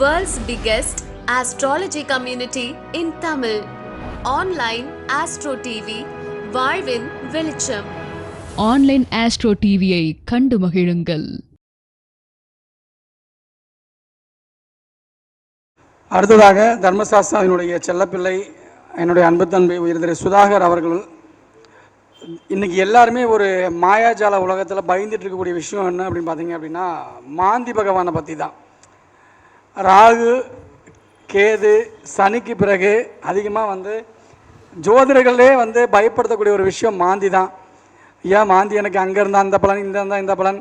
World's biggest astrology community in Tamil. Online Astro TV, வாழ்வின் வெளிச்சம். Online astro டிவியை கண்டு மகிழுங்கள். அடுத்ததாக தர்மசாஸ்திராவினுடைய செல்லப்பிள்ளை என்னுடைய அன்பு தம்பி உயிர் திரு சுதாகர் அவர்கள். இன்னைக்கு எல்லாருமே ஒரு மாயாஜால உலகத்தில் பயந்துட்டு இருக்கக்கூடிய விஷயம் என்ன அப்படின்னு பார்த்தீங்க அப்படின்னா மாந்தி பகவானை பற்றி தான் ராகு கேது சனிக்கு பிறகு அதிகமாக வந்து ஜோதிடர்களே வந்து பயப்படுத்தக்கூடிய ஒரு விஷயம் மாந்தி தான். ஏன் மாந்தி? எனக்கு அங்கே இருந்தால் அந்த பலன் இந்த இருந்தால் இந்த பலன்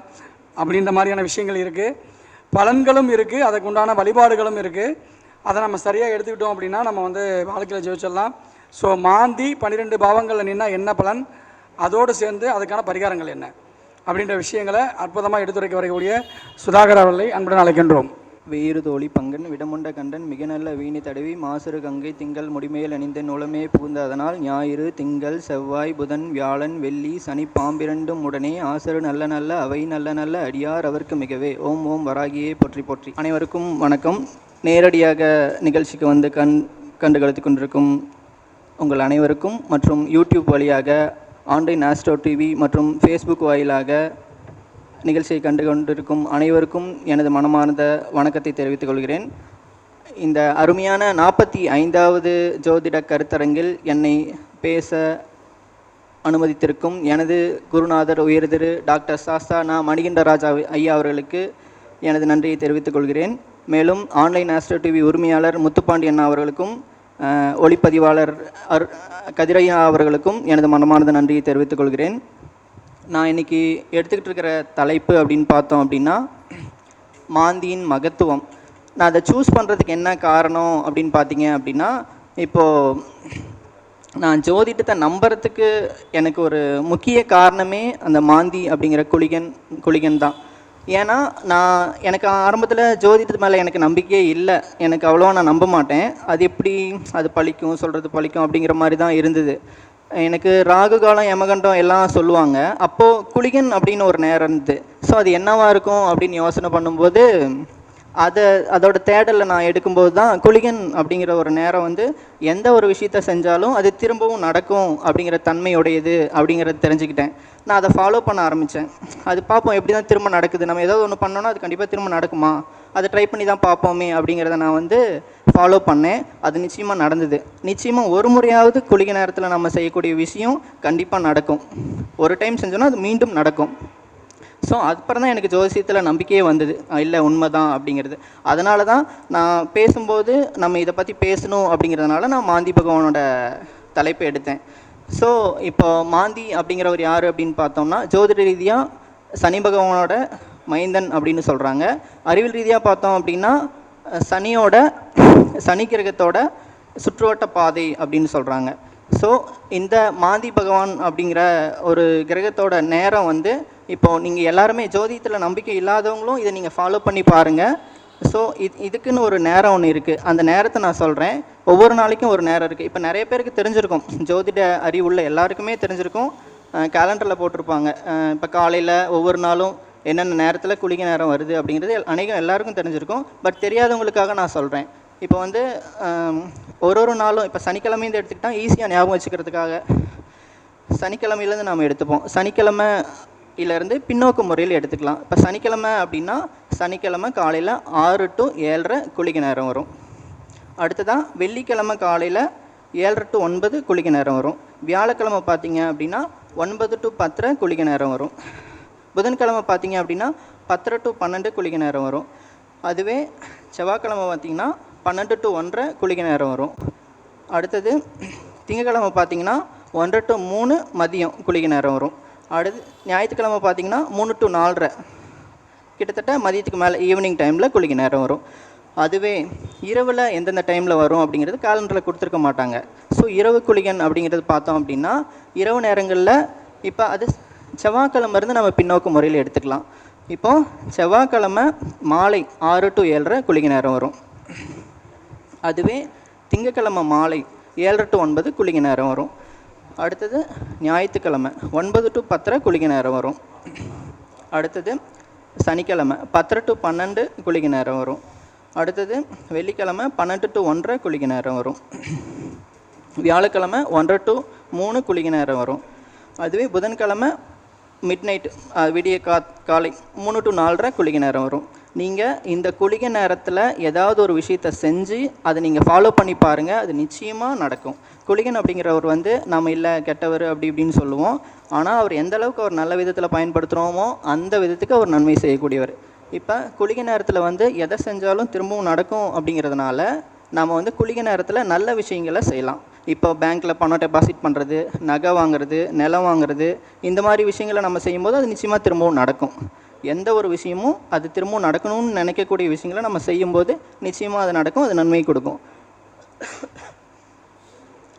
அப்படின்ற மாதிரியான விஷயங்கள் இருக்குது பலன்களும் இருக்குது அதுக்கு உண்டான வழிபாடுகளும் இருக்குது அதை நம்ம சரியாக எடுத்துக்கிட்டோம் அப்படின்னா நம்ம வந்து வாழ்க்கையில் ஜெயிச்சிடலாம். ஸோ மாந்தி பன்னிரெண்டு பாவங்களில் நின்னா என்ன பலன்? அதோடு சேர்ந்து அதுக்கான பரிகாரங்கள் என்ன? அப்படின்ற விஷயங்களை அற்புதமாக எடுத்துரைக்க வரக்கூடிய சுதாகர் அவர்களை அன்புடன் அழைக்கின்றோம். வேறு தோழி பங்கன் விடமுண்ட கண்டன் மிக நல்ல வீணி தடவி மாசரு கங்கை திங்கள் முடிமேல் அணிந்த நுளமே புகுந்த அதனால் ஞாயிறு திங்கள் செவ்வாய் புதன் வியாழன் வெள்ளி சனி பாம்பிரண்டும் உடனே ஆசரு நல்ல நல்ல அவை நல்ல நல்ல அடியார் அவர்க்கு மிகவே. ஓம் ஓம் வராகியே போற்றி போற்றி. அனைவருக்கும் வணக்கம். நேரடியாக நிகழ்ச்சிக்கு வந்து கண் கண்டு கழித்து கொண்டிருக்கும் உங்கள் அனைவருக்கும் மற்றும் யூடியூப் வழியாக ஆன்லைன் ஆஸ்ட்ரோ டிவி மற்றும் ஃபேஸ்புக் வாயிலாக நிகழ்ச்சியை கண்டு கொண்டிருக்கும் அனைவருக்கும் எனது மனமார்ந்த வணக்கத்தை தெரிவித்துக் கொள்கிறேன். இந்த அருமையான நாற்பத்தி ஐந்தாவது ஜோதிட கருத்தரங்கில் என்னை பேச அனுமதித்திருக்கும் எனது குருநாதர் உயர்திரு டாக்டர் சாஸ்தா நா மணிகண்டராஜா ஐயா அவர்களுக்கு எனது நன்றியை தெரிவித்துக் கொள்கிறேன். மேலும் ஆன்லைன் ஆஸ்ட்ரோ டிவி உரிமையாளர் முத்துப்பாண்டி அண்ணா அவர்களுக்கும் ஒளிப்பதிவாளர் அர் கதிரையா அவர்களுக்கும் எனது மனமார்ந்த நன்றியை தெரிவித்துக் கொள்கிறேன். நான் இன்றைக்கி எடுத்துக்கிட்டு இருக்கிற தலைப்பு அப்படின்னு பார்த்தோம் அப்படின்னா மாந்தியின் மகத்துவம். நான் அதை சூஸ் பண்ணுறதுக்கு என்ன காரணம் அப்படின்னு பார்த்தீங்க அப்படின்னா இப்போது நான் ஜோதிடத்தை நம்புறதுக்கு எனக்கு ஒரு முக்கிய காரணமே அந்த மாந்தி அப்படிங்கிற குளிகன் குளிகன் தான். ஏன்னா நான் எனக்கு ஆரம்பத்தில் ஜோதிடத்து மேலே எனக்கு நம்பிக்கையே இல்லை. எனக்கு அவ்வளோவா நான் நம்ப மாட்டேன். அது எப்படி அது பழிக்கும் சொல்கிறது பழிக்கும் அப்படிங்கிற மாதிரி தான் இருந்தது. எனக்கு ராகு காலம் யமகண்டம் எல்லாம் சொல்லுவாங்க. அப்போது குளிகன் அப்படின்னு ஒரு நேரம் இருந்தது. ஸோ அது என்னவாக இருக்கும் அப்படின்னு யோசனை பண்ணும்போது அதை அதோட தேடலை நான் எடுக்கும்போது தான் குளிகன் அப்படிங்கிற ஒரு நேரம் வந்து எந்த ஒரு விஷயத்த செஞ்சாலும் அது திரும்பவும் நடக்கும் அப்படிங்கிற தன்மையுடையது அப்படிங்கிறத தெரிஞ்சுக்கிட்டேன். நான் அதை ஃபாலோ பண்ண ஆரம்பித்தேன் அது பார்ப்போம் எப்படி தான் திரும்ப நடக்குது? நம்ம ஏதாவது ஒன்று பண்ணோன்னா அது கண்டிப்பாக திரும்ப நடக்குமா? அதை ட்ரை பண்ணி தான் பார்ப்போமே அப்படிங்கிறத நான் வந்து ஃபாலோ பண்ணேன். அது நிச்சயமாக நடந்தது. நிச்சயமாக ஒரு முறையாவது குளிக்க நேரத்தில் நம்ம செய்யக்கூடிய விஷயம் கண்டிப்பாக நடக்கும். ஒரு டைம் செஞ்சோன்னா அது மீண்டும் நடக்கும். ஸோ அப்புறம் தான் எனக்கு ஜோசியத்தில் நம்பிக்கையே வந்தது. இல்லை உண்மை தான் அப்படிங்கிறது. அதனால தான் நான் பேசும்போது நம்ம இதை பற்றி பேசணும் அப்படிங்கிறதுனால நான் மாந்தி பகவானோட தலைப்பை எடுத்தேன். ஸோ இப்போ மாந்தி அப்படிங்கிறவர் யார் அப்படின்னு பார்த்தோம்னா ஜோதிட ரீதியாக சனி பகவானோட மைந்தன் அப்படின்னு சொல்கிறாங்க அறிவியல் ரீதியாக பார்த்தோம் அப்படின்னா சனியோட சனி கிரகத்தோட சுற்றுவட்ட பாதை அப்படின்னு சொல்கிறாங்க ஸோ இந்த மாந்தி பகவான் அப்படிங்கிற ஒரு கிரகத்தோட நேரம் வந்து இப்போது நீங்கள் எல்லாருமே ஜோதியத்தில் நம்பிக்கை இல்லாதவங்களும் இதை நீங்கள் ஃபாலோ பண்ணி பாருங்கள் ஸோ இது இதுக்குன்னு ஒரு நேரம் ஒன்று இருக்குது அந்த நேரத்தை நான் சொல்கிறேன் ஒவ்வொரு நாளைக்கும் ஒரு நேரம் இருக்குது இப்போ நிறைய பேருக்கு தெரிஞ்சிருக்கும். ஜோதிட அறிவுள்ள எல்லாருக்குமே தெரிஞ்சிருக்கும். கேலண்டரில் போட்டிருப்பாங்க. இப்போ காலையில் ஒவ்வொரு நாளும் என்னென்ன நேரத்தில் குளிக்க நேரம் வருது அப்படிங்கிறது அநேகம் எல்லாருக்கும் தெரிஞ்சிருக்கும். பட் தெரியாதவங்களுக்காக நான் சொல்கிறேன் இப்போ வந்து ஒரு ஒரு நாளும் இப்போ சனிக்கிழமையிலேருந்து எடுத்துக்கிட்டால் ஈஸியாக ஞாபகம் வச்சுக்கிறதுக்காக சனிக்கிழமையிலேருந்து நாம் எடுத்துப்போம். சனிக்கிழமை இருந்து பின்னோக்கு முறையில் எடுத்துக்கலாம். இப்போ சனிக்கிழமை அப்படின்னா சனிக்கிழமை காலையில் ஆறு டு ஏழரை குளிக்க நேரம் வரும். அடுத்ததாக வெள்ளிக்கிழமை காலையில் ஏழரை டு ஒன்பது குளிக்க நேரம் வரும். வியாழக்கிழமை பார்த்தீங்க அப்படின்னா ஒன்பது டு பத்தரை குளிக்க நேரம் வரும். புதன்கிழமை பார்த்தீங்க அப்படின்னா பத்தரை டு பன்னெண்டு குளிக்க நேரம் வரும். அதுவே செவ்வாய்க்கிழமை பார்த்தீங்கன்னா பன்னெண்டு டு ஒன்றரை குளிக்க நேரம் வரும். அடுத்தது திங்கக்கிழமை பார்த்தீங்கன்னா ஒன்றரை டு மூணு மதியம் குளிக்க நேரம் வரும். அடுத்து ஞாயிற்றுக்கிழமை பார்த்தீங்கன்னா மூணு டு நாலரை. கிட்டத்தட்ட மதியத்துக்கு மேலே ஈவினிங் டைமில் குளிக்க நேரம் வரும். அதுவே இரவில் எந்தெந்த டைமில் வரும் அப்படிங்கிறது காலண்டரில் கொடுத்துருக்க மாட்டாங்க. ஸோ இரவு குளிகன் அப்படிங்கிறது பார்த்தோம் அப்படின்னா இரவு நேரங்களில் இப்போ அது செவ்வாய்க்கிழமை இருந்து நம்ம பின்னோக்கு முறையில் எடுத்துக்கலாம். இப்போது செவ்வாய்க்கிழமை மாலை ஆறு டு ஏழரை குளிக நேரம் வரும். அதுவே திங்கக்கிழமை மாலை ஏழரை டு ஒன்பது குளிக நேரம் வரும். அடுத்தது ஞாயிற்றுக்கிழமை ஒன்பது டு பத்தரை குளிக நேரம் வரும். அடுத்தது சனிக்கிழமை பத்தரை டு பன்னெண்டு குளிக நேரம் வரும். அடுத்தது வெள்ளிக்கிழமை பன்னெண்டு டு ஒன்றரை குளிக்க நேரம் வரும். வியாழக்கிழமை ஒன்றரை டு மூணு குளிக்க நேரம் வரும். அதுவே புதன்கிழமை மிட் நைட் விடிய கா காலை மூணு டு நாலரை குளிக்க நேரம் வரும். நீங்கள் இந்த குளிகை நேரத்தில் ஏதாவது ஒரு விஷயத்த செஞ்சு அதை நீங்கள் ஃபாலோ பண்ணி பாருங்கள் அது நிச்சயமாக நடக்கும். குளிகன் அப்படிங்கிறவர் வந்து நம்ம இல்லை கெட்டவர் அப்படி இப்படின்னு சொல்லுவோம். ஆனால் அவர் எந்த அளவுக்கு அவர் நல்ல விதத்தில் பயன்படுத்துகிறோமோ அந்த விதத்துக்கு அவர் நன்மை செய்யக்கூடியவர். இப்போ குளிகை நேரத்தில் வந்து எதை செஞ்சாலும் திரும்பவும் நடக்கும் அப்படிங்கிறதுனால நம்ம வந்து குளிக்க நேரத்தில் நல்ல விஷயங்களை செய்யலாம். இப்போ பேங்க்கில் பணம் டெபாசிட் பண்ணுறது நகை வாங்குறது நிலம் வாங்குறது இந்த மாதிரி விஷயங்களை நம்ம செய்யும்போது அது நிச்சயமாக திரும்பவும் நடக்கும். எந்த ஒரு விஷயமும் அது திரும்பவும் நடக்கணும்னு நினைக்கக்கூடிய விஷயங்களை நம்ம செய்யும்போது நிச்சயமாக அது நடக்கும் அது நன்மை கொடுக்கும்.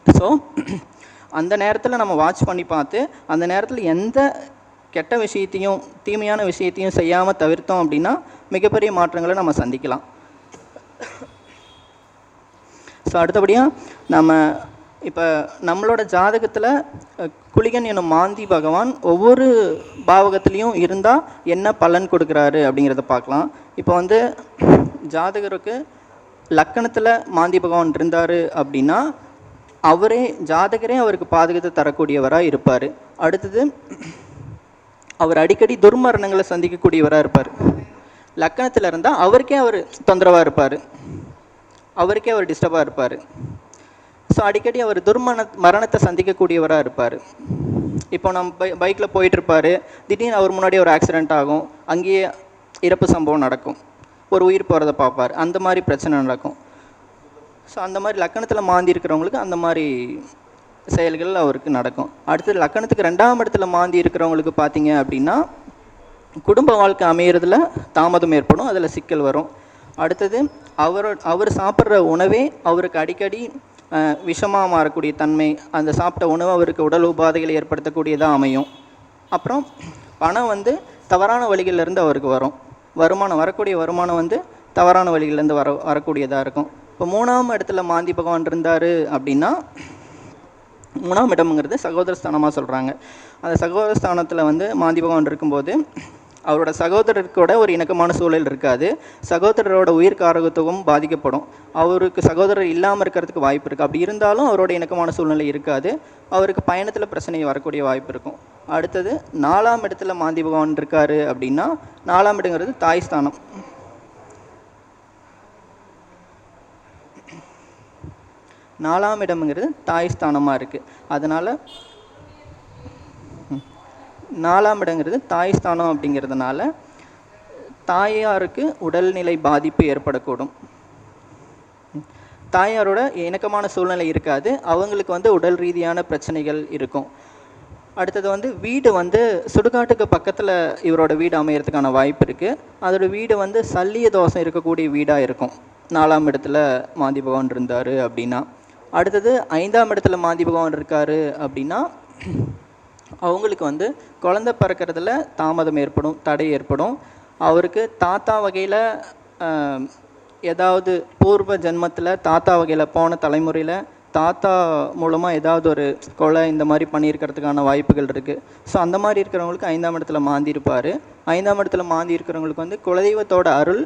ஸோ அந்த நேரத்தில் நம்ம வாட்ச் பண்ணி பார்த்து அந்த நேரத்தில் எந்த கெட்ட விஷயத்தையும் தீமையான விஷயத்தையும் செய்யாமல் தவிர்த்தோம் அப்படின்னா மிகப்பெரிய மாற்றங்களை நம்ம சந்திக்கலாம். ஸோ அடுத்தபடியாக நம்ம இப்போ நம்மளோட ஜாதகத்தில் குளிகன் எனும் மாந்தி பகவான் ஒவ்வொரு பாவகத்துலேயும் இருந்தால் என்ன பலன் கொடுக்குறாரு அப்படிங்கிறத பார்க்கலாம். இப்போ வந்து ஜாதகருக்கு லக்கணத்தில் மாந்தி பகவான் இருந்தார் அப்படின்னா அவரே ஜாதகரே அவருக்கு பாதகத்தை தரக்கூடியவராக இருப்பார். அடுத்தது அவர் அடிக்கடி துர்மரணங்களை சந்திக்கக்கூடியவராக இருப்பார். லக்கணத்தில் இருந்தால் அவருக்கே அவர் தொந்தரவாக இருப்பார். அவருக்கே அவர் டிஸ்டர்பாக இருப்பார். ஸோ அடிக்கடி அவர் துர்மண மரணத்தை சந்திக்கக்கூடியவராக இருப்பார். இப்போ நம்ம பை பைக்கில் போயிட்டுருப்பார். திடீர்னு அவர் முன்னாடி ஒரு ஆக்சிடெண்ட் ஆகும். அங்கேயே இறப்பு சம்பவம் நடக்கும். ஒரு உயிர் போகிறத பார்ப்பார். அந்த மாதிரி பிரச்சனை நடக்கும். ஸோ அந்த மாதிரி லக்கணத்தில் மாந்தி இருக்கிறவங்களுக்கு அந்த மாதிரி செயல்கள் அவருக்கு நடக்கும். அடுத்தது லக்கணத்துக்கு ரெண்டாம் இடத்துல மாந்தி இருக்கிறவங்களுக்கு பார்த்தீங்க அப்படின்னா குடும்ப வாழ்க்கை அமையிறதுல தாமதம் ஏற்படும். அதில் சிக்கல் வரும். அடுத்தது அவர் அவர் சாப்பிட்ற உணவே அவருக்கு அடிக்கடி விஷமாக மாறக்கூடிய தன்மை அந்த சாப்பிட்ட உணவு அவருக்கு உடல் உபாதைகளை ஏற்படுத்தக்கூடியதாக அமையும். அப்புறம் பணம் வந்து தவறான வழிகள்லேருந்து அவருக்கு வரும். வருமானம் வரக்கூடிய வருமானம் வந்து தவறான வழிகளிலேருந்து வர வரக்கூடியதாக இருக்கும். இப்போ மூணாம் இடத்துல மாந்தி பகவான் இருந்தார் அப்படின்னா மூணாம் இடம்ங்கிறது சகோதர ஸ்தானமாக சொல்கிறாங்க அந்த சகோதர ஸ்தானத்தில் வந்து மாந்தி பகவான் இருக்கும்போது அவரோட சகோதரருக்கூட ஒரு இணக்கமான சூழல் இருக்காது. சகோதரரோட உயிர் காரகத்துவம் பாதிக்கப்படும். அவருக்கு சகோதரர் இல்லாமல் இருக்கிறதுக்கு வாய்ப்பு இருக்குது அப்படி இருந்தாலும் அவரோட இணக்கமான சூழ்நிலை இருக்காது. அவருக்கு பயணத்தில் பிரச்சனை வரக்கூடிய வாய்ப்பு இருக்கும். அடுத்தது நாலாம் இடத்துல மாந்தி பகவான் இருக்காரு அப்படின்னா நாலாம் இடங்கிறது தாய் ஸ்தானம். நாலாம் இடம்ங்கிறது தாய் ஸ்தானமாக இருக்குது அதனால் நாலாம் இடங்கிறது தாய் ஸ்தானம் அப்படிங்கிறதுனால தாயாருக்கு உடல்நிலை பாதிப்பு ஏற்படக்கூடும். தாயாரோட இணக்கமான சூழ்நிலை இருக்காது. அவங்களுக்கு வந்து உடல் ரீதியான பிரச்சனைகள் இருக்கும். அடுத்தது வந்து வீடு வந்து சுடுகாட்டுக்கு பக்கத்தில் இவரோட வீடு அமையறதுக்கான வாய்ப்பு இருக்குது அதோட வீடு வந்து சல்லிய தோஷம் இருக்கக்கூடிய வீடாக இருக்கும். நாலாம் இடத்துல மாந்தி பகவான் இருந்தார் அப்படின்னா. அடுத்தது ஐந்தாம் இடத்துல மாந்தி பகவான் இருக்கார் அப்படின்னா அவங்களுக்கு வந்து குழந்தை பிறக்கிறதுல தாமதம் ஏற்படும் தடை ஏற்படும். அவருக்கு தாத்தா வகையில் ஏதாவது பூர்வ ஜென்மத்தில் தாத்தா வகையில் போன தலைமுறையில் தாத்தா மூலமாக ஏதாவது ஒரு கொலை இந்த மாதிரி பண்ணியிருக்கிறதுக்கான வாய்ப்புகள் இருக்குது ஸோ அந்த மாதிரி இருக்கிறவங்களுக்கு ஐந்தாம் இடத்துல மாந்தி இருப்பார். ஐந்தாம் இடத்துல மாந்தி இருக்கிறவங்களுக்கு வந்து குலதெய்வத்தோட அருள்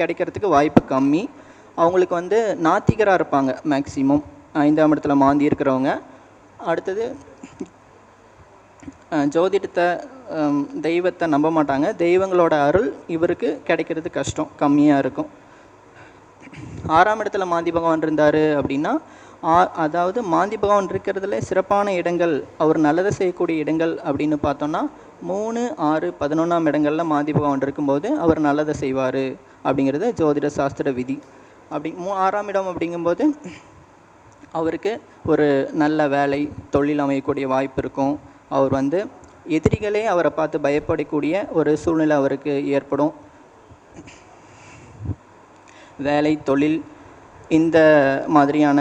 கிடைக்கிறதுக்கு வாய்ப்பு கம்மி. அவங்களுக்கு வந்து நாத்திகராக இருப்பாங்க மேக்சிமம் ஐந்தாம் இடத்துல மாந்தி இருக்கிறவங்க. அடுத்தது ஜோதிடத்தை தெய்வத்தை நம்ப மாட்டாங்க. தெய்வங்களோட அருள் இவருக்கு கிடைக்கிறது கஷ்டம் கம்மியாக இருக்கும். ஆறாம் இடத்துல மாந்தி பகவான் இருந்தார் அப்படின்னா ஆ- அதாவது மாந்தி பகவான் இருக்கிறதுல சிறப்பான இடங்கள் அவர் நல்லதை செய்யக்கூடிய இடங்கள் அப்படின்னு பார்த்தோன்னா மூணு ஆறு பதினொன்றாம் இடங்களில் மாந்தி பகவான் இருக்கும்போது அவர் நல்லதை செய்வார் அப்படிங்கிறது ஜோதிட சாஸ்திர விதி. அப்படி மூ ஆறாம் இடம் அப்படிங்கும்போது அவருக்கு ஒரு நல்ல வேலை தொழில் அமையக்கூடிய வாய்ப்பு இருக்கும். அவர் வந்து எதிரிகளே அவரை பார்த்து பயப்படக்கூடிய ஒரு சூழ்நிலை அவருக்கு ஏற்படும். வேலை தொழில் இந்த மாதிரியான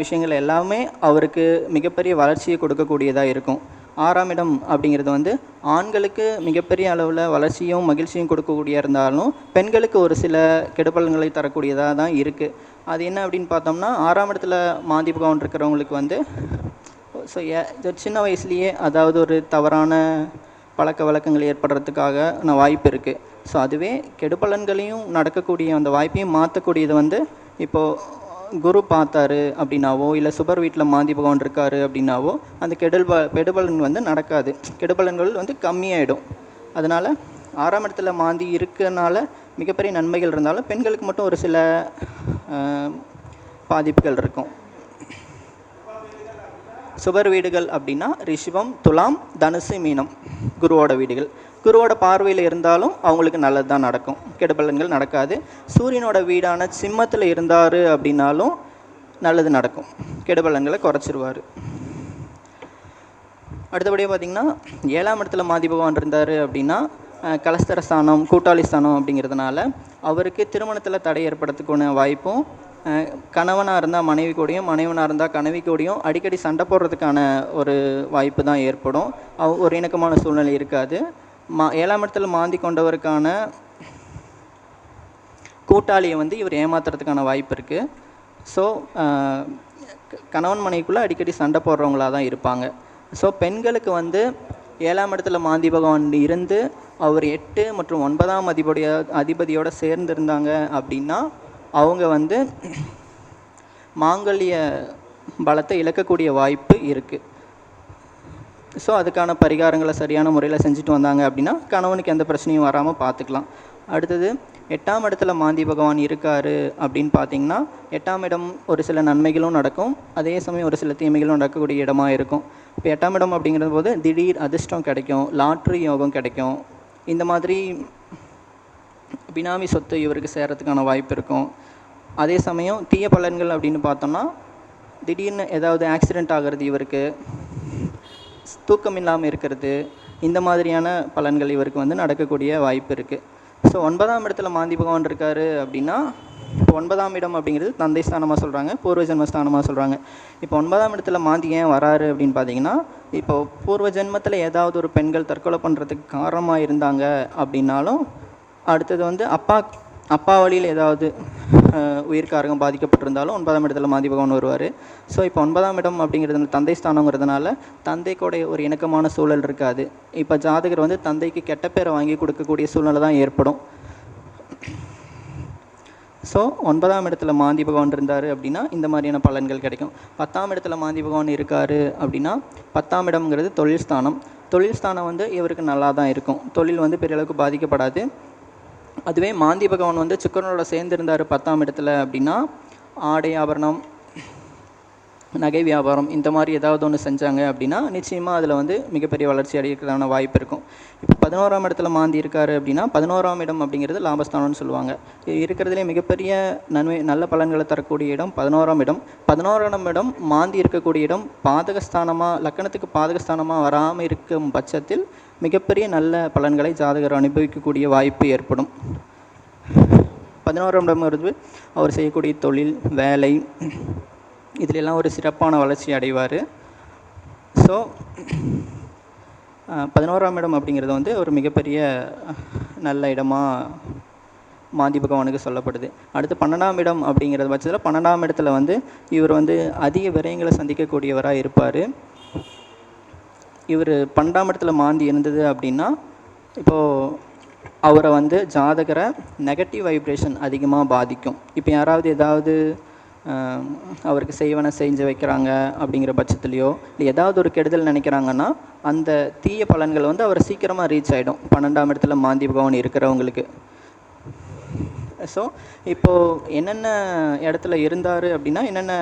விஷயங்கள் எல்லாமே அவருக்கு மிகப்பெரிய வளர்ச்சியை கொடுக்கக்கூடியதாக இருக்கும். ஆறாம் இடம் அப்படிங்கிறது வந்து ஆண்களுக்கு மிகப்பெரிய அளவில் வளர்ச்சியும் மகிழ்ச்சியும் கொடுக்கக்கூடிய இருந்தாலும் பெண்களுக்கு ஒரு சில கெடுபலன்களை தரக்கூடியதாக தான் இருக்குது அது என்ன அப்படின்னு பார்த்தோம்னா ஆறாம் இடத்துல மாந்தி பகவான் இருக்கிறவங்களுக்கு வந்து ஸோ சின்ன வயசுலேயே அதாவது ஒரு தவறான பழக்க வழக்கங்கள் ஏற்படுறதுக்காக நான் வாய்ப்பு இருக்குது ஸோ அதுவே கெடுபலன்களையும் நடக்கக்கூடிய அந்த வாய்ப்பையும் மாற்றக்கூடியது வந்து இப்போது குரு பார்த்தாரு அப்படின்னாவோ இல்லை சுபர் வீட்டில் மாந்தி பகவான் இருக்காரு அப்படின்னாவோ அந்த கெடுப கெடுபலன் வந்து நடக்காது. கெடுபலன்கள் வந்து கம்மியாயிடும். அதனால் ஆறாம் இடத்துல மாந்தி இருக்கனால மிகப்பெரிய நன்மைகள் இருந்தாலும் பெண்களுக்கு மட்டும் ஒரு சில பாதிப்புகள் இருக்கும். சுவர் வீடுகள் அப்படின்னா ரிஷிவம் துலாம் தனுசு மீனம் குருவோட வீடுகள். குருவோட பார்வையில் இருந்தாலும் அவங்களுக்கு நல்லது தான் நடக்கும். கெடுபலன்கள் நடக்காது. சூரியனோட வீடான சிம்மத்தில் இருந்தார் அப்படின்னாலும் நல்லது நடக்கும். கெடுபலன்களை குறைச்சிருவார். அடுத்தபடியாக பார்த்தீங்கன்னா ஏழாம் இடத்துல மாதி பகவான் இருந்தார் அப்படின்னா கலஸ்தர ஸ்தானம் கூட்டாளி ஸ்தானம் அப்படிங்கிறதுனால அவருக்கு திருமணத்தில் தடை ஏற்படுறதுக்கான வாய்ப்பும் கணவனாக இருந்தால் மனைவி கூடயும் மனைவனாக இருந்தால் கணவி கூடயும் அடிக்கடி சண்டை போடுறதுக்கான ஒரு வாய்ப்பு தான் ஏற்படும். அவ் ஒரு இணக்கமான சூழ்நிலை இருக்காது. மா ஏழாம் இடத்துல மாந்தி கொண்டவருக்கான கூட்டாளியை வந்து இவர் ஏமாத்துறதுக்கான வாய்ப்பு இருக்குது ஸோ கணவன் மனைவிக்குள்ளே அடிக்கடி சண்டை போடுறவங்களா தான் இருப்பாங்க. ஸோ பெண்களுக்கு வந்து ஏழாம் இடத்துல மாந்தி பகவான் இருந்து அவர் எட்டு மற்றும் ஒன்பதாம் அதிபதிய சேர்ந்து இருந்தாங்க அப்படின்னா அவங்க வந்து மாங்கல்ய பலத்தை இழக்கக்கூடிய வாய்ப்பு இருக்குது ஸோ அதுக்கான பரிகாரங்களை சரியான முறையில் செஞ்சுட்டு வந்தாங்க அப்படின்னா கணவனுக்கு எந்த பிரச்சனையும் வராமல் பார்த்துக்கலாம் அடுத்தது எட்டாம் இடத்துல மாந்தி பகவான் இருக்காரு அப்படின்னு பார்த்தீங்கன்னா எட்டாம் இடம் ஒரு சில நன்மைகளும் நடக்கும். அதே சமயம் ஒரு சில தீமைகளும் நடக்கக்கூடிய இடமா இருக்கும். இப்போ எட்டாம் இடம் அப்படிங்கிற போது திடீர் அதிர்ஷ்டம் கிடைக்கும் லாட்ரி யோகம் கிடைக்கும். இந்த மாதிரி பினாமி சொத்து இவருக்கு சேரத்துக்கான வாய்ப்பு இருக்கும். அதே சமயம் தீய பலன்கள் அப்படின்னு பார்த்தோம்னா திடீர்னு ஏதாவது ஆக்சிடெண்ட் ஆகிறது இவருக்கு தூக்கம் இல்லாமல் இருக்கிறது இந்த மாதிரியான பலன்கள் இவருக்கு வந்து நடக்கக்கூடிய வாய்ப்பு இருக்குது ஸோ ஒன்பதாம் இடத்துல மாந்தி பகவான் இருக்காரு அப்படின்னா இப்போ ஒன்பதாம் இடம் அப்படிங்கிறது தந்தை ஸ்தானமாக சொல்கிறாங்க பூர்வ ஜென்ம ஸ்தானமாக சொல்கிறாங்க இப்போ ஒன்பதாம் இடத்துல மாந்தி ஏன் வராரு அப்படின்னு பார்த்தீங்கன்னா இப்போ பூர்வ ஜென்மத்தில் ஏதாவது ஒரு பெண்கள் தற்கொலை பண்ணுறதுக்கு காரணமாக இருந்தாங்க அப்படின்னாலும் அடுத்தது வந்து அப்பா அப்பா வழியில் ஏதாவது உயிர்காரகம் பாதிக்கப்பட்டிருந்தாலும் ஒன்பதாம் இடத்துல மாதிபகவன் பகவான் வருவார். ஸோ இப்போ ஒன்பதாம் இடம் அப்படிங்கிறது தந்தை ஸ்தானங்கிறதுனால தந்தை கூட ஒரு இணக்கமான சூழல் இருக்காது. இப்போ ஜாதகர் வந்து தந்தைக்கு கெட்ட பேரை வாங்கி கொடுக்கக்கூடிய சூழ்நிலை தான் ஏற்படும். ஸோ ஒன்பதாம் இடத்துல மாந்தி பகவான் இருந்தார் அப்படின்னா இந்த மாதிரியான பலன்கள் கிடைக்கும். பத்தாம் இடத்துல மாந்தி பகவான் இருக்கார் அப்படின்னா பத்தாம் இடம்ங்கிறது தொழில் ஸ்தானம். தொழில் ஸ்தானம் வந்து இவருக்கு நல்லா தான் இருக்கும். தொழில் வந்து பெரிய அளவுக்கு பாதிக்கப்படாது. அதுவே மாந்தி பகவான் வந்து சுக்கரனோட சேர்ந்திருந்தார் பத்தாம் இடத்துல அப்படின்னா ஆடை ஆபரணம் நகை வியாபாரம் இந்த மாதிரி ஏதாவது ஒன்று செஞ்சாங்க அப்படின்னா நிச்சயமாக அதில் வந்து மிகப்பெரிய வளர்ச்சி அடைகிறதுக்கான வாய்ப்பு இருக்கும். இப்போ பதினோராம் இடத்துல மாந்தி இருக்காரு அப்படின்னா பதினோராம் இடம் அப்படிங்கிறது லாபஸ்தானம்னு சொல்லுவாங்க. இருக்கிறதுலே மிகப்பெரிய நன்மை நல்ல பலன்களை தரக்கூடிய இடம் பதினோராம் இடம். பதினோராம் இடம் மாந்தி இருக்கக்கூடிய இடம் பாதகஸ்தானமாக லக்கணத்துக்கு பாதகஸ்தானமாக வராமல் இருக்கும் பட்சத்தில் மிகப்பெரிய நல்ல பலன்களை ஜாதகர் அனுபவிக்கக்கூடிய வாய்ப்பு ஏற்படும். பதினோராம் இடம் வருது அவர் செய்யக்கூடிய தொழில் வேலை இதிலெல்லாம் ஒரு சிறப்பான வளர்ச்சி அடைவார். ஸோ பதினோராம் இடம் அப்படிங்கிறது வந்து ஒரு மிகப்பெரிய நல்ல இடமாக மாந்தி பகவானுக்கு சொல்லப்படுது. அடுத்து பன்னெண்டாம் இடம் அப்படிங்கிறத பட்சத்தில் பன்னெண்டாம் இடத்துல வந்து இவர் வந்து அதிக விரயங்களை சந்திக்கக்கூடியவராக இருப்பார். இவர் பன்னெண்டாம் இடத்துல மாந்தி இருந்தது அப்படின்னா இப்போது அவரை வந்து ஜாதகரை நெகட்டிவ் வைப்ரேஷன் அதிகமாக பாதிக்கும். இப்போ யாராவது ஏதாவது அவருக்கு செய்வன செஞ்சு வைக்கிறாங்க அப்படிங்கிற பட்சத்துலையோ இல்லை ஏதாவது ஒரு கெடுதல் நினைக்கிறாங்கன்னா அந்த தீய பலன்கள் வந்து அவரை சீக்கிரமாக ரீச் ஆகிடும் பன்னெண்டாம் இடத்துல மாந்தி பகவான் இருக்கிறவங்களுக்கு. ஸோ இப்போது என்னென்ன இடத்துல இருந்தார் அப்படின்னா என்னென்ன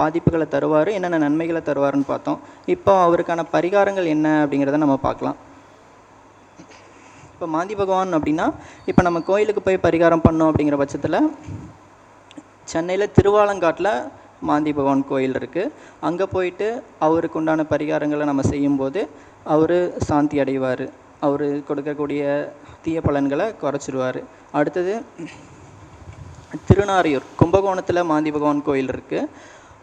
பாதிப்புகளை தருவார் என்னென்ன நன்மைகளை தருவாருன்னு பார்த்தோம். இப்போ அவருக்கான பரிகாரங்கள் என்ன அப்படிங்கிறத நம்ம பார்க்கலாம். இப்போ மாந்தி பகவான் அப்படின்னா இப்போ நம்ம கோயிலுக்கு போய் பரிகாரம் பண்ணோம் அப்படிங்கிற பட்சத்தில் சென்னையில் திருவாலங்காட்டில் மாந்தி பகவான் கோயில் இருக்குது அங்கே போயிட்டு அவருக்கு உண்டான பரிகாரங்களை நம்ம செய்யும்போது அவர் சாந்தி அடைவார். அவர் கொடுக்கக்கூடிய தீய பலன்களை குறைச்சிருவார். அடுத்தது திருநாரையூர் கும்பகோணத்தில் மாந்தி பகவான் கோயில் இருக்குது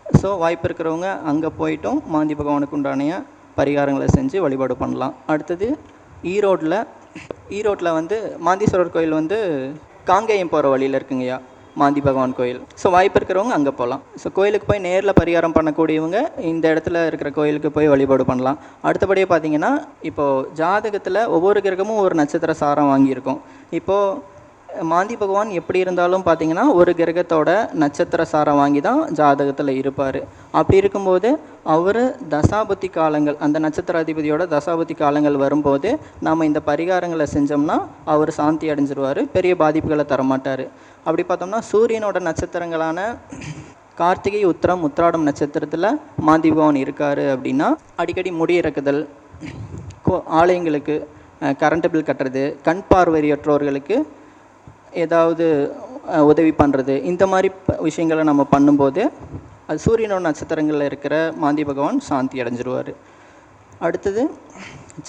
ஸோ வாய்ப்பு இருக்கிறவங்க அங்கே போயிட்டும் மாந்தி பகவானுக்கு உண்டானைய பரிகாரங்களை செஞ்சு வழிபாடு பண்ணலாம். அடுத்தது ஈரோட்டில் ஈரோட்டில் வந்து மாந்தீஸ்வரர் கோயில் வந்து காங்கேயம் போகிற வழியில் இருக்குங்கய்யா மாந்தி பகவான் கோயில். ஸோ வாய்ப்பு இருக்கிறவங்க அங்கே போகலாம் ஸோ கோயிலுக்கு போய் நேரில் பரிகாரம் பண்ணக்கூடியவங்க இந்த இடத்துல இருக்கிற கோயிலுக்கு போய் வழிபாடு பண்ணலாம். அடுத்தபடியே பார்த்தீங்கன்னா இப்போது ஜாதகத்தில் ஒவ்வொரு கிரகமும் ஒரு நட்சத்திர சாரம் வாங்கியிருக்கும். இப்போது மாந்தி பகவான் எப்படி இருந்தாலும் பார்த்தீங்கன்னா ஒரு கிரகத்தோட நட்சத்திர சாரம் வாங்கி தான் ஜாதகத்தில் இருப்பார். அப்படி இருக்கும்போது அவர் தசாபதி காலங்கள் அந்த நட்சத்திராதிபதியோட தசாபதி காலங்கள் வரும்போது நாம் இந்த பரிகாரங்களை செஞ்சோம்னா அவர் சாந்தி அடைஞ்சிருவார் பெரிய பாதிப்புகளை தரமாட்டார். அப்படி பார்த்தோம்னா சூரியனோட நட்சத்திரங்களான கார்த்திகை உத்திரம் உத்திராடம் நட்சத்திரத்தில் மாந்தி பகவான் இருக்கார் அப்படின்னா அடிக்கடி முடி இறக்குதல் கோ ஆலயங்களுக்கு கரண்ட் பில் கட்டுறது கண் பார்வையற்றோர்களுக்கு ஏதாவது உதவி பண்ணுறது இந்த மாதிரி ப- விஷயங்களை நம்ம பண்ணும்போது அது சூரியனோட நட்சத்திரங்களில் இருக்கிற மாந்தி பகவான் சாந்தி அடைஞ்சிருவார். அடுத்தது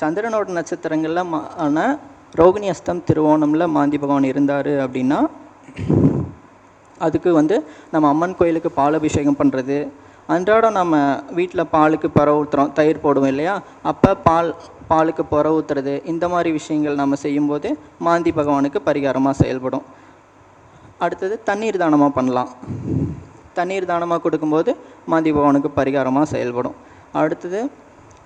சந்திரனோட நட்சத்திரங்களில் மா ஆன ரோகிணி அஸ்தம் திருவோணமில் மாந்தி பகவான் இருந்தார் அப்படின்னா அதுக்கு வந்து நம்ம அம்மன் கோயிலுக்கு பால் அபிஷேகம் பண்ணுறது அன்றாடம் நம்ம வீட்டில் பாலுக்கு புற ஊற்றுறோம் தயிர் போடுவோம் இல்லையா? அப்போ பால் பாலுக்கு புற ஊற்றுறது இந்த மாதிரி விஷயங்கள் நம்ம செய்யும்போது மாந்தி பகவானுக்கு பரிகாரமாக செயல்படும். அடுத்தது தண்ணீர் தானமாக பண்ணலாம். தண்ணீர் தானமாக கொடுக்கும்போது மாந்தி பகவானுக்கு பரிகாரமாக செயல்படும். அடுத்தது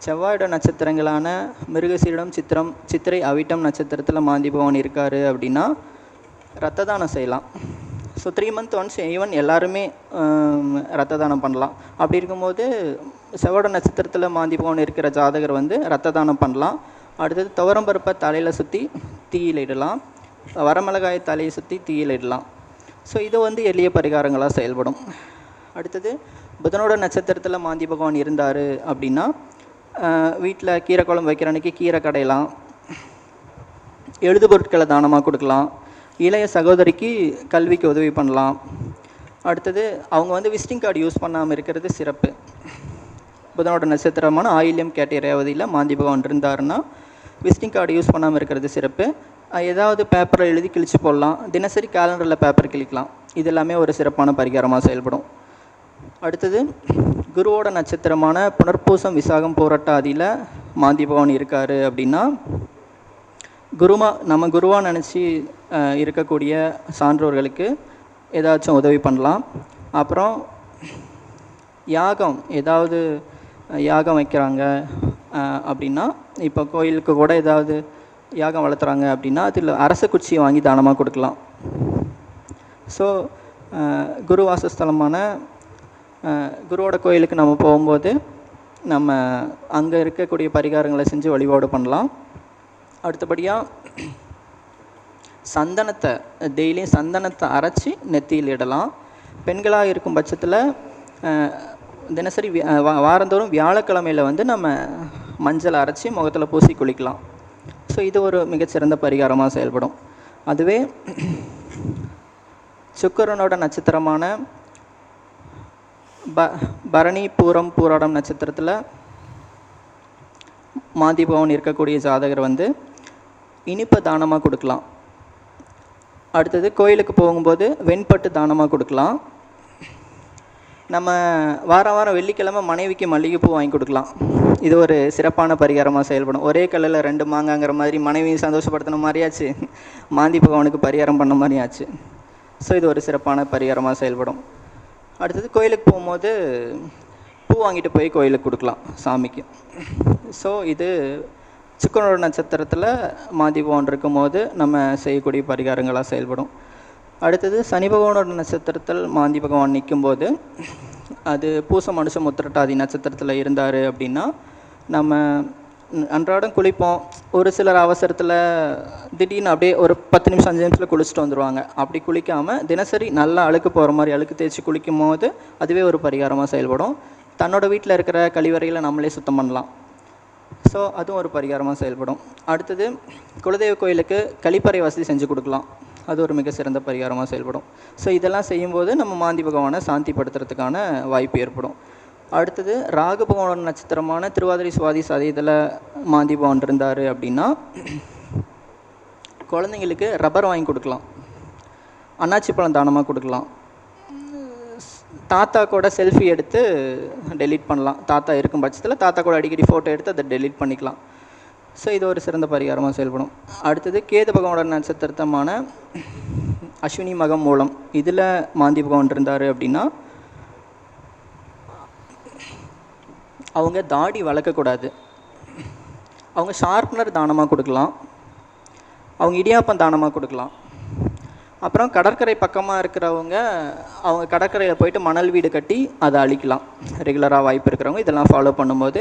செவ்வாயோட நட்சத்திரங்களான மிருகசீடம் சித்திரம் சித்திரை அவிட்டம் நட்சத்திரத்தில் மாந்தி பகவான் இருக்கார் அப்படின்னா ரத்த தானம் செய்யலாம். So three month once even எல்லாருமே ரத்த தானம் பண்ணலாம். அப்படி இருக்கும்போது செவட நட்சத்திரத்தில் மாந்தி பகவான் இருக்கிற ஜாதகர் வந்து ரத்த தானம் பண்ணலாம். அடுத்தது துவரம்பருப்பை தலையில் சுற்றி தீயில் இடலாம். வரமிளகாய் தலையை சுற்றி தீயில் இடலாம். ஸோ இது வந்து எளிய பரிகாரங்களாக செயல்படும். அடுத்தது புதனோட நட்சத்திரத்தில் மாந்தி பகவான் இருந்தார் அப்படின்னா வீட்டில் கீரை குழம்பு வைக்கிற அன்னைக்கு கீரை கடையலாம். எழுது பொருட்களை தானமாக கொடுக்கலாம். இளைய சகோதரிக்கு கல்விக்கு உதவி பண்ணலாம். அடுத்தது அவங்க வந்து விசிட்டிங் கார்டு யூஸ் பண்ணாமல் இருக்கிறது சிறப்பு. புதனோட நட்சத்திரமான ஆயில்யம் கேட்ட ரேவதியில் மாந்தி பகவான் இருந்தாருன்னா விசிட்டிங் கார்டு யூஸ் பண்ணாமல் இருக்கிறது சிறப்பு. ஏதாவது பேப்பரை எழுதி கிழிச்சு போடலாம். தினசரி கேலண்டரில் பேப்பர் கிழிக்கலாம். இது எல்லாமே ஒரு சிறப்பான பரிகாரமாக செயல்படும். அடுத்தது குருவோட நட்சத்திரமான புனர்பூசம் விசாகம் போராட்டாதியில் மாந்தி பகவான் இருக்கார் அப்படின்னா குருமா நம்ம குருவாக நினச்சி இருக்கக்கூடிய சான்றோர்களுக்கு ஏதாச்சும் உதவி பண்ணலாம். அப்புறம் யாகம் ஏதாவது யாகம் வைக்கிறாங்க அப்படின்னா இப்போ கோயிலுக்கு கூட ஏதாவது யாகம் வளர்த்துறாங்க அப்படின்னா அதில் அரச குச்சியை வாங்கி தானமாக கொடுக்கலாம். ஸோ குரு வாசஸ்தலமான குருவோட கோயிலுக்கு நம்ம போகும்போது நம்ம அங்கே இருக்கக்கூடிய பரிகாரங்களை செஞ்சு வழிபாடு பண்ணலாம். அடுத்தபடியாக சந்தனத்தை டெய்லியும் சந்தனத்தை அரைச்சி நெத்தியில் இடலாம். பெண்களாக இருக்கும் பட்சத்தில் தினசரி வா- வாரந்தோறும் வியாழக்கிழமையில் வந்து நம்ம மஞ்சள் அரைச்சி முகத்தில் பூசி குளிக்கலாம். ஸோ இது ஒரு மிகச்சிறந்த பரிகாரமாக செயல்படும். அதுவே சுக்கரனோட நட்சத்திரமான ப பரணி பூரம் பூராடம் நட்சத்திரத்தில் மாந்தி பவன் இருக்கக்கூடிய ஜாதகர் வந்து இனிப்பை தானமாக கொடுக்கலாம். அடுத்தது கோயிலுக்கு போகும்போது வெண்பட்டு தானமாக கொடுக்கலாம். நம்ம வாரம் வாரம் வெள்ளிக்கிழமை மனைவிக்கு மல்லிகைப்பூ வாங்கி கொடுக்கலாம். இது ஒரு சிறப்பான பரிகாரமாக செயல்படும். ஒரே கல்லில் ரெண்டு மாங்காங்கிற மாதிரி மனைவியை சந்தோஷப்படுத்தின மாதிரியாச்சு. மாந்தி பகவானுக்கு பரிகாரம் பண்ண மாதிரியாச்சு. ஸோ இது ஒரு சிறப்பான பரிகாரமாக செயல்படும். அடுத்தது கோயிலுக்கு போகும்போது பூ வாங்கிட்டு போய் கோயிலுக்கு கொடுக்கலாம் சாமிக்கு. ஸோ இது சுக்கரனோட நட்சத்திரத்தில் மாந்தி இருக்கும்போது நம்ம செய்யக்கூடிய பரிகாரங்களாக செயல்படும். அடுத்தது சனி பகவானோட நட்சத்திரத்தில் மாந்தி பகவான் நிற்கும்போது அது பூச மனுஷ முத்திரட்டாதி நட்சத்திரத்தில் இருந்தார் அப்படின்னா நம்ம அன்றாடம் குளிப்போம். ஒரு சிலர் அவசரத்தில் திடீர்னு அப்படியே ஒரு பத்து நிமிஷம் அஞ்சு நிமிஷத்தில் குளிச்சுட்டு வந்துடுவாங்க அப்படி குளிக்காமல் தினசரி நல்லா அழுக்கு போகிற மாதிரி அழுக்கு தேய்ச்சி குளிக்கும் போது அதுவே ஒரு பரிகாரமாக செயல்படும். தன்னோட வீட்டில் இருக்கிற கழிவறையில் நம்மளே சுத்தம் பண்ணலாம். ஸோ அதுவும் ஒரு பரிகாரமாக செயல்படும். அடுத்தது குலதெய்வ கோயிலுக்கு கழிப்பறை வசதி செஞ்சு கொடுக்கலாம். அது ஒரு மிக சிறந்த பரிகாரமாக செயல்படும். ஸோ இதெல்லாம் செய்யும்போது நம்ம மாந்தி பகவானை சாந்திப்படுத்துறதுக்கான வாய்ப்பு ஏற்படும். அடுத்தது ராகு பகவானோட நட்சத்திரமான திருவாதிரை சுவாதி சதயத்தில் மாந்தி பகவான் இருந்தார் அப்படின்னா குழந்தைங்களுக்கு ரப்பர் வாங்கி கொடுக்கலாம். அன்னாச்சி பழம் தானமாக கொடுக்கலாம். தாத்தா கூட செல்ஃபி எடுத்து டெலீட் பண்ணலாம். தாத்தா இருக்கும் பட்சத்தில் தாத்தா கூட அடிக்கடி ஃபோட்டோ எடுத்து அதை டெலீட் பண்ணிக்கலாம். ஸோ இது ஒரு சிறந்த பரிகாரமாக செயல்படும். அடுத்தது கேது பகவானோட நட்சத்திரத்தமான அஸ்வினி மகம் மூலம். இதில் மாந்தி பகவான் இருந்தார் அப்படின்னா அவங்க தாடி வளர்க்கக்கூடாது அவங்க ஷார்ப்னர் தானமாக கொடுக்கலாம். அவங்க இடியாப்பம் தானமாக கொடுக்கலாம். அப்புறம் கடற்கரை பக்கமாக இருக்கிறவங்க அவங்க கடற்கரையில் போயிட்டு மணல் வீடு கட்டி அதை அழிக்கலாம். ரெகுலராக வாய்ப்பு இருக்கிறவங்க இதெல்லாம் ஃபாலோ பண்ணும்போது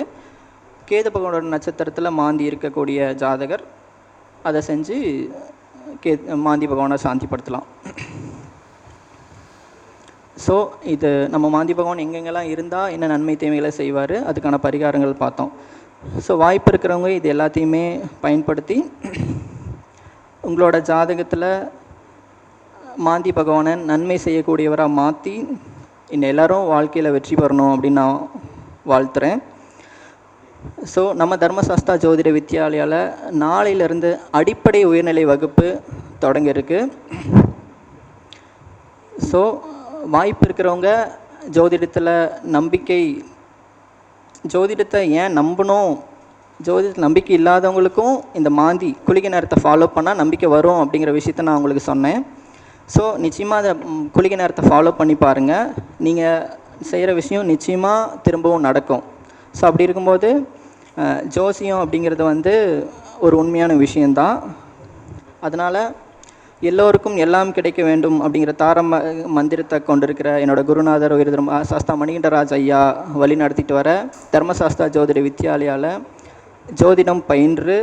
கேது பகவானோட நட்சத்திரத்தில் மாந்தி இருக்கக்கூடிய ஜாதகர் அதை செஞ்சு கே மாந்தி பகவானை சாந்திப்படுத்தலாம். ஸோ இது நம்ம மாந்தி பகவான் எங்கெங்கெல்லாம் இருந்தால் என்ன நன்மை தேவைகளை செய்வார் அதுக்கான பரிகாரங்கள் பார்த்தோம். ஸோ வாய்ப்பு இருக்கிறவங்க இது எல்லாத்தையுமே பயன்படுத்தி உங்களோட ஜாதகத்தில் மாந்தி பகவானை நன்மை செய்யக்கூடியவராக மாற்றி இன்னும் எல்லாரும் வாழ்க்கையில் வெற்றி பெறணும் அப்படின்னு நான் வாழ்த்துறேன். ஸோ நம்ம தர்மசாஸ்தா ஜோதிட வித்யாலயாவில் நாளையிலேருந்து அடிப்படை உயர்நிலை வகுப்பு தொடங்க இருக்கு ஸோ வாய்ப்பு இருக்கிறவங்க ஜோதிடத்தில் நம்பிக்கை ஜோதிடத்தை ஏன் நம்பணும்? ஜோதிடத்தில் நம்பிக்கை இல்லாதவங்களுக்கும் இந்த மாந்தி குளிகை நேரத்தை ஃபாலோ பண்ணால் நம்பிக்கை வரும் அப்படிங்கிற விஷயத்த நான் உங்களுக்கு சொன்னேன். ஸோ நிச்சயமாக அதை குளிக்க குளிகை நேரத்தை ஃபாலோ பண்ணி பாருங்கள் நீங்கள் செய்கிற விஷயம் நிச்சயமாக திரும்பவும் நடக்கும். ஸோ அப்படி இருக்கும்போது ஜோசியம் அப்படிங்கிறது வந்து ஒரு உண்மையான விஷயந்தான் அதனால் எல்லோருக்கும் எல்லாம் கிடைக்க வேண்டும் அப்படிங்கிற தார ம மந்திரத்தை கொண்டிருக்கிற என்னோட குருநாதர் உயர் சாஸ்தா மணிகண்டராஜ் ஐயா வழி நடத்திட்டு வர தர்மசாஸ்தா ஜோதிட வித்யாலயாவில் ஜோதிடம் பயின்று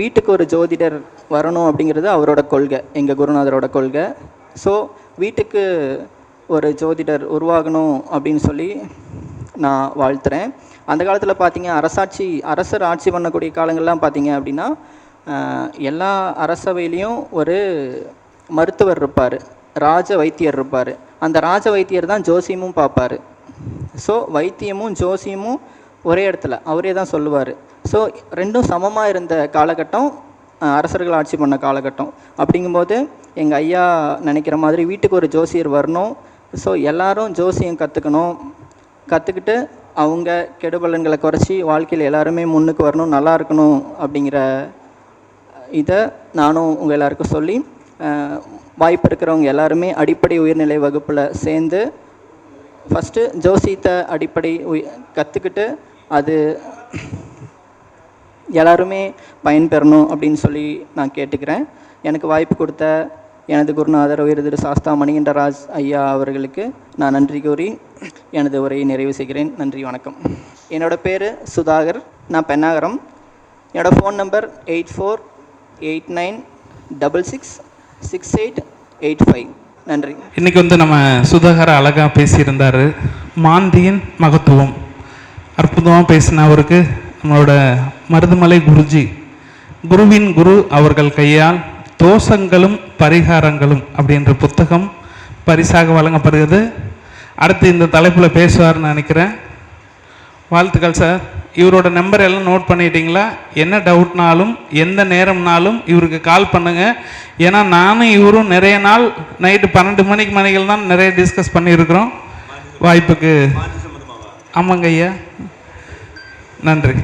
வீட்டுக்கு ஒரு ஜோதிடர் வரணும் அப்படிங்கிறது அவரோட கொள்கை எங்கள் குருநாதரோட கொள்கை. ஸோ வீட்டுக்கு ஒரு ஜோதிடர் உருவாகணும் அப்படின்னு சொல்லி நான் வாழ்த்துறேன். அந்த காலத்தில் பார்த்தீங்க அரசாட்சி அரசர் ஆட்சி பண்ணக்கூடிய காலங்கள்லாம் பார்த்தீங்க அப்படின்னா எல்லா அரசவையிலையும் ஒரு மருத்துவர் இருப்பார். ராஜ வைத்தியர் இருப்பார். அந்த ராஜ வைத்தியர் தான் ஜோசியமும் பார்ப்பார் ஸோ வைத்தியமும் ஜோசியமும் ஒரே இடத்துல. அவரே தான் சொல்லுவார். ஸோ ரெண்டும் சமமாக இருந்த காலகட்டம் அரசர்கள் ஆட்சி பண்ண காலகட்டம். அப்படிங்கும்போது எங்கள் ஐயா நினைக்கிற மாதிரி வீட்டுக்கு ஒரு ஜோசியர் வரணும். ஸோ எல்லாரும் ஜோசியம் கற்றுக்கணும் கற்றுக்கிட்டு அவங்க கெடுபலன்களை குறைச்சி வாழ்க்கையில் எல்லாருமே முன்னுக்கு வரணும். நல்லா இருக்கணும் அப்படிங்கிற இதை நானும் உங்கள் எல்லாருக்கும் சொல்லி வாய்ப்பு இருக்கிறவங்க எல்லாருமே அடிப்படை உயர்நிலை வகுப்பில் சேர்ந்து ஃபஸ்ட்டு ஜோசியத்தை அடிப்படை உய் கற்றுக்கிட்டு அது எல்லாருமே பயன்பெறணும் அப்படின்னு சொல்லி நான் கேட்டுக்கிறேன். எனக்கு வாய்ப்பு கொடுத்த எனது குருநாதர் உயர் திரு சாஸ்தா மணிகண்டராஜ் ஐயா அவர்களுக்கு நான் நன்றி கூறி எனது உரையை நிறைவு செய்கிறேன். நன்றி வணக்கம். என்னோடய பேர் சுதாகர் நான் பெண்ணாகரம். என்னோடய phone number eight four eight nine double six six eight eight five நன்றி. இன்றைக்கி வந்து நம்ம சுதாகர் அழகாக பேசியிருந்தார். மாந்தியின் மகத்துவம். அற்புதமாக பேசின அவருக்கு நம்மளோட மருதுமலை குருஜி குருவின் குரு அவர்கள் கையால் தோஷங்களும் பரிகாரங்களும் அப்படின்ற புத்தகம் பரிசாக வழங்கப்படுகிறது. அடுத்து இந்த தலைப்பில் பேசுவார்னு நினைக்கிறேன். வாழ்த்துக்கள் சார். இவரோட நம்பர் எல்லாம் நோட் பண்ணிட்டீங்களா? என்ன டவுட்னாலும் எந்த நேரம்னாலும் இவருக்கு கால் பண்ணுங்க. ஏன்னா நானும் இவரும் நிறைய நாள் நைட்டு பன்னெண்டு மணிக்கு மணிகள் தான் நிறைய டிஸ்கஸ் பண்ணியிருக்கிறோம். வாய்ப்புக்கு. ஆமாங்க ஐயா. நன்றி.